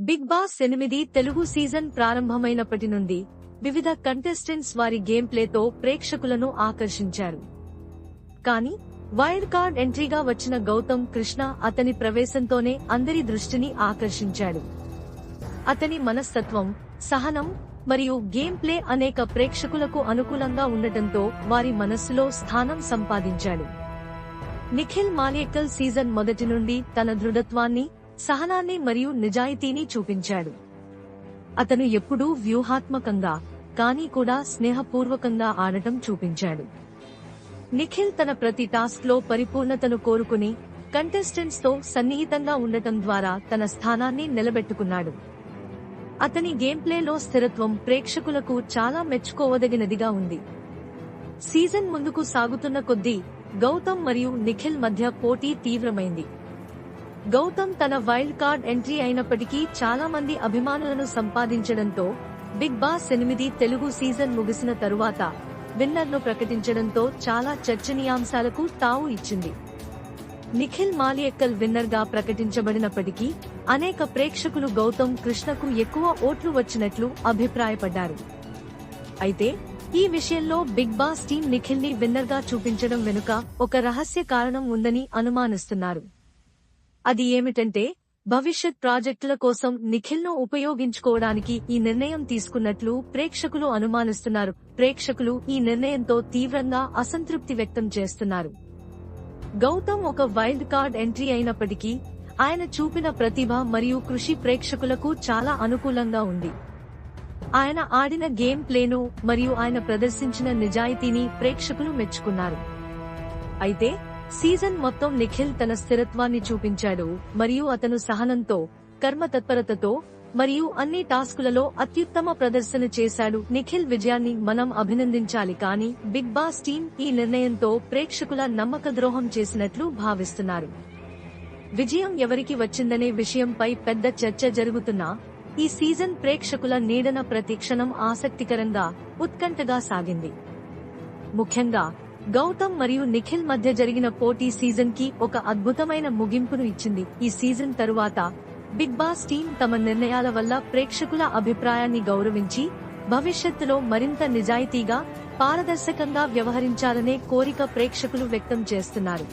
Big boss ఎనిమిది Telugu season ప్రారంభమైనప్పటి నుండి వివిధ కంటెస్టెంట్స్ వారి గేమ్ ప్లేతో ప్రేక్షకులను ఆకర్షించారు. కానీ వైల్డ్ కార్డ్ ఎంట్రీగా వచ్చిన గౌతమ్ కృష్ణ అతని ప్రవేశంతోనే అందరి దృష్టిని ఆకర్షించాడు అతని మనస్తత్వం సహనం మరియు గేమ్ ప్లే అనేక ప్రేక్షకులకు అనుకూలంగా ఉండటంతో వారి మనస్సులో స్థానం సంపాదించాడు. నిఖిల్ మాలేకల్ సీజన్ మొదటి నుండి తన దృఢత్వాన్ని సహనాన్ని మరియు నిజాయితీని చూపించాడు. అతను ఎప్పుడూ వ్యూహాత్మకంగా కానీ కూడా స్నేహపూర్వకంగా ఆడటం చూపించాడు. నిఖిల్ తన ప్రతి టాస్క్లో పరిపూర్ణతను కోరుకుని కంటెస్టెంట్స్తో సన్నిహితంగా ఉండటం ద్వారా తన స్థానాన్ని నిలబెట్టుకున్నాడు. అతని గేమ్ ప్లేలో స్థిరత్వం ప్రేక్షకులకు చాలా మెచ్చుకోవదగినదిగా ఉంది. సీజన్ ముందుకు సాగుతున్న కొద్దీ గౌతమ్ మరియు నిఖిల్ మధ్య పోటీ తీవ్రమైంది. గౌతమ్ తన వైల్డ్ కార్డ్ ఎంట్రీ అయినప్పటికీ చాలా మంది అభిమానులను సంపాదించడంతో బిగ్ బాస్ ఎనిమిది తెలుగు సీజన్ ముగిసిన తరువాత విన్నర్ను ప్రకటించడంతో చాలా చర్చనీయాంశాలకు తావు ఇచ్చింది. నిఖిల్ మాలియక్కల్ విన్నర్గా ప్రకటించబడినప్పటికీ అనేక ప్రేక్షకులు గౌతమ్ కృష్ణకు ఎక్కువ ఓట్లు వచ్చినట్లు అభిప్రాయపడ్డారు. అయితే ఈ విషయంలో బిగ్ బాస్ టీం నిఖిల్ని విన్నర్గా చూపించడం వెనుక ఒక రహస్య కారణం ఉందని అనుమానిస్తున్నారు. అది ఏమిటంటే భవిష్యత్ ప్రాజెక్టుల కోసం నిఖిల్ను ఉపయోగించుకోవడానికి ఈ నిర్ణయం తీసుకున్నట్లు ప్రేక్షకులు అనుమానిస్తున్నారు. ప్రేక్షకులు ఈ నిర్ణయంతో తీవ్రంగా అసంతృప్తి వ్యక్తం చేస్తున్నారు. గౌతమ్ ఒక వైల్డ్ కార్డ్ ఎంట్రీ అయినప్పటికీ ఆయన చూపిన ప్రతిభ మరియు కృషి ప్రేక్షకులకు చాలా అనుకూలంగా ఉంది. ఆయన ఆడిన గేమ్ ప్లేను మరియు ఆయన ప్రదర్శించిన నిజాయితీని ప్రేక్షకులు మెచ్చుకున్నారు. అయితే సీజన్ మొత్తం నిఖిల్ తన స్థిరత్వాన్ని చూపించాడు మరియు అతను సహనంతో కర్మ తత్పరతతో మరియు అన్ని టాస్కులలో అత్యుత్తమ ప్రదర్శన చేశాడు. నిఖిల్ విజయాన్ని మనం అభినందించాలి కానీ బిగ్ బాస్ టీం ఈ నిర్ణయంతో ప్రేక్షకుల నమ్మక ద్రోహం చేసినట్లు భావిస్తున్నారు. విజయం ఎవరికి వచ్చిందనే విషయంపై పెద్ద చర్చ జరుగుతున్నా ఈ సీజన్ ప్రేక్షకుల నీడన ప్రతిక్షణం ఆసక్తికరంగా ఉత్కంఠగా సాగింది. ముఖ్యంగా గౌతమ్ మరియు నిఖిల్ మధ్య జరిగిన పోటీ సీజన్కి ఒక అద్భుతమైన ముగింపును ఇచ్చింది. ఈ సీజన్ తరువాత బిగ్ బాస్ టీం తమ నిర్ణయాల వల్ల ప్రేక్షకుల అభిప్రాయాన్ని గౌరవించి భవిష్యత్తులో మరింత నిజాయితీగా పారదర్శకంగా వ్యవహరించాలనే కోరిక ప్రేక్షకులు వ్యక్తం చేస్తున్నారు.